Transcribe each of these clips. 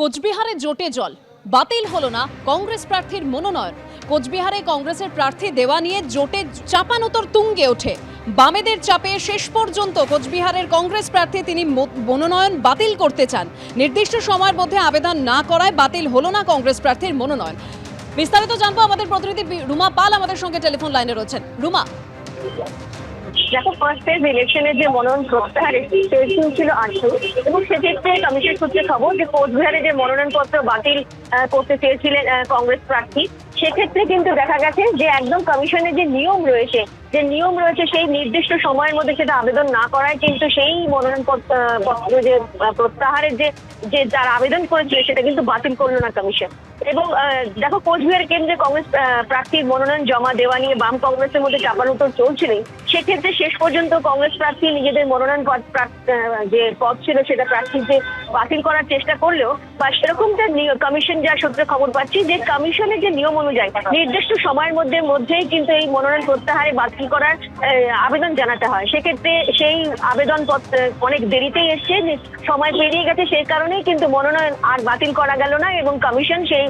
কোচবিহারে জোটে জল। বাতিল হলো না কংগ্রেস প্রার্থীর মনোনয়ন। কোচবিহারে কংগ্রেসের প্রার্থী দেওয়া নিয়ে জোটে চাপানোতর তুঙ্গে ওঠে। বামেদের চাপে শেষ পর্যন্ত কোচবিহারের কংগ্রেস প্রার্থী তিনি মনোনয়ন বাতিল করতে চান। নির্দিষ্ট সময়ের মধ্যে আবেদন না করায় বাতিল হলো না কংগ্রেস প্রার্থীর মনোনয়ন। বিস্তারিত জানব আমাদের প্রতিনিধি রুমা পাল আমাদের সঙ্গে টেলিফোন লাইনে রয়েছেন। রুমা। দেখো ফার্স্ট ফেজ ইলেকশনের যে মনোনয়ন প্রত্যাহার শেষ ছিল আটশো এবং সেক্ষেত্রে কমিশন সূত্রে খবর যে কোচবিহারে যে মনোনয়নপত্র বাতিল করতে চেয়েছিলেন কংগ্রেস প্রার্থী, সেক্ষেত্রে কিন্তু দেখা গেছে যে একদম কমিশনের যে নিয়ম রয়েছে, যে নিয়ম রয়েছে সেই নির্দিষ্ট সময়ের মধ্যে সেটা আবেদন না করায় কিন্তু সেই মনোনয়ন পত্র যে প্রত্যাহারের যে যে যার আবেদন করেছিল সেটা কিন্তু বাতিল করল না কমিশন এবং দেখো কোচবিহার কেন্দ্রে কংগ্রেস প্রার্থীর মনোনয়ন জমা দেওয়া নিয়ে বাম কংগ্রেসের মধ্যে চাপানোতর চলছিলেই সেক্ষেত্রে শেষ পর্যন্ত কংগ্রেস প্রার্থী নিজেদের মনোনয়ন যে পদ ছিল সেটা প্রার্থীকে বাতিল করার চেষ্টা করলেও বা সেরকমটা কমিশন যা সূত্রে খবর পাচ্ছি যে কমিশনের যে নিয়ম অনুযায়ী নির্দিষ্ট সময়ের মধ্যে মধ্যেই কিন্তু এই মনোনয়ন প্রত্যাহারে বাতিল করার আবেদন জানাতে হয়। সেক্ষেত্রে সেই আবেদন অনেক দেরিতেই এসছে সময় পেরিয়ে গেছে সেই কারণেই কিন্তু মনোনয়ন আর বাতিল করা গেল না এবং কমিশন সেই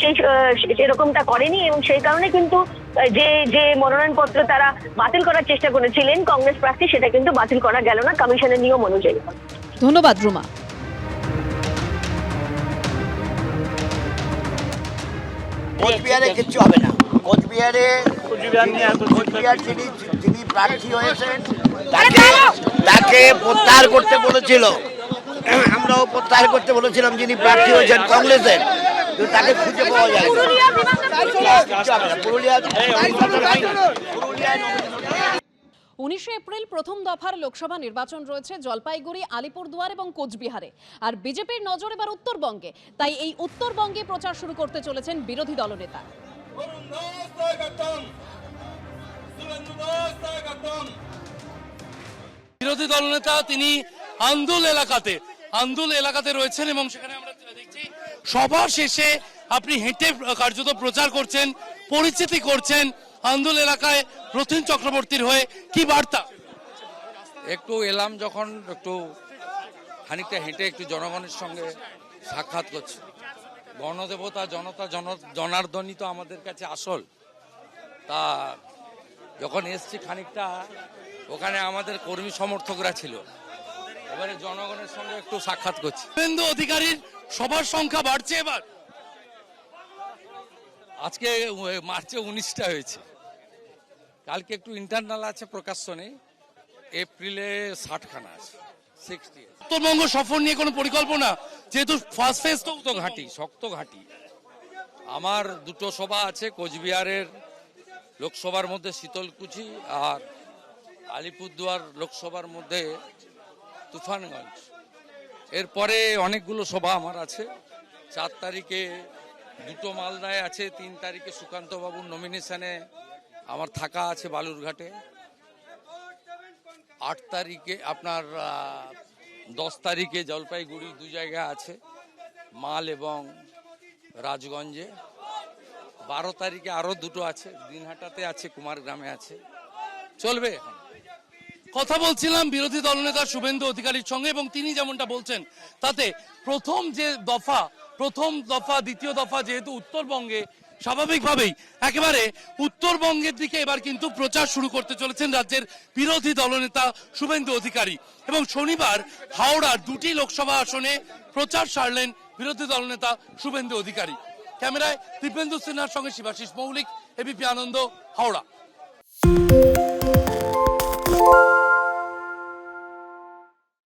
সেই আহ, সেরকমটা করেনি এবং সেই কারণে কিন্তু যে যে মনোনয়নপত্র তারা বাতিল করার চেষ্টা করেছিলেন কংগ্রেস প্রার্থী সেটা কিন্তু বাতিল করা গেল না কমিশনের নিয়ম অনুযায়ী। ধন্যবাদ রুমা। কোচবিহারে কিচ্ছু হবে না। কোচবিহারে কোচবিহার যিনি যিনি প্রার্থী হয়েছেন তাকে তাকে প্রত্যাহার করতে বলেছিল। আমরাও প্রত্যাহার করতে বলেছিলাম যিনি প্রার্থী হয়েছেন কংগ্রেসের। কিন্তু তাকে খুঁজে পাওয়া যায়। পুরুলিয়া উনিশে এপ্রিল প্রথম দফার লোকসভা নির্বাচন রয়েছে জলপাইগুড়ি আলিপুরদুয়ার এবং কোচবিহারে। আর বিজেপির নজর এবার উত্তরবঙ্গে। তাই এই উত্তরবঙ্গে প্রচার শুরু করতে চলেছেন বিরোধী দলনেতা। বিরোধী দলনেতা তিনি আন্দুল এলাকাতে। আন্দুল এলাকাতে রয়েছেন এবং সেখানে সবার শেষে আপনি হেঁটে কার্যত প্রচার করছেন, পরিচিতি করছেন, আন্দুল এলাকায় রথীন চক্রবর্তীর হয়ে কি বার্তা? একটু এলাম যখন, একটু খানিকটা হেঁটে একটু জনগণের সঙ্গে সাক্ষাৎ করছি। গণদেবতা জনতা, জন, জনার্দনই তো আমাদের কাছে আসল। তা যখন এসছি খানিকটা, ওখানে আমাদের কর্মী সমর্থকরা ছিল। এবারে জনগণের সঙ্গে একটু সাক্ষাৎ করছি। শুভেন্দু অধিকারীর সবার সংখ্যা বাড়ছে এবার। আজকে মার্চে উনিশটা হয়েছে। কালকে একটু ইন্টারনাল আছে প্রকাশ্য নেই। এপ্রিলে ষাটখানা আছে সিক্সটি উত্তরবঙ্গ সফর নিয়ে কোনো পরিকল্পনা? যেহেতু ফার্স্ট ফেজ তো ঘাঁটি শক্ত ঘাঁটি। আমার দুটো সভা আছে কোচবিহারের লোকসভার মধ্যে শীতলকুচি আর আলিপুরদুয়ার লোকসভার মধ্যে তুফানগঞ্জ। এরপরে অনেকগুলো সভা আমার আছে। চার তারিখে দুটো মালদায় আছে, তিন তারিখে সুকান্তবাবুর নমিনেশনে আমার থাকা আছে বালুরঘাটে। আট তারিখে আপনার দশ তারিখে জলপাইগুড়ি দু জায়গা আছে, মাল এবং রাজগঞ্জে। বারো তারিখে আরও দুটো আছে, দিনহাটাতে আছে কুমার গ্রামে আছে। চলবে এখন। কথা বলছিলাম বিরোধী দলনেতা শুভেন্দু অধিকারীর সঙ্গে এবং তিনি যেমনটা বলছেন, তাতে প্রথম যে দফা, প্রথম দফা, দ্বিতীয় দফা যেহেতু উত্তরবঙ্গে, স্বাভাবিকভাবেই একেবারে উত্তরবঙ্গের দিকে এবার কিন্তু প্রচার শুরু করতে চলেছেন রাজ্যের বিরোধী দলনেতা শুভেন্দু অধিকারী। এবং শনিবার হাওড়ার দুটি লোকসভা আসনে প্রচার সারলেন বিরোধী দলনেতা শুভেন্দু অধিকারী। ক্যামেরায় দীপেন্দু সিনহার সঙ্গে শিবাশিস মৌলিক এবিপি আনন্দ, হাওড়া।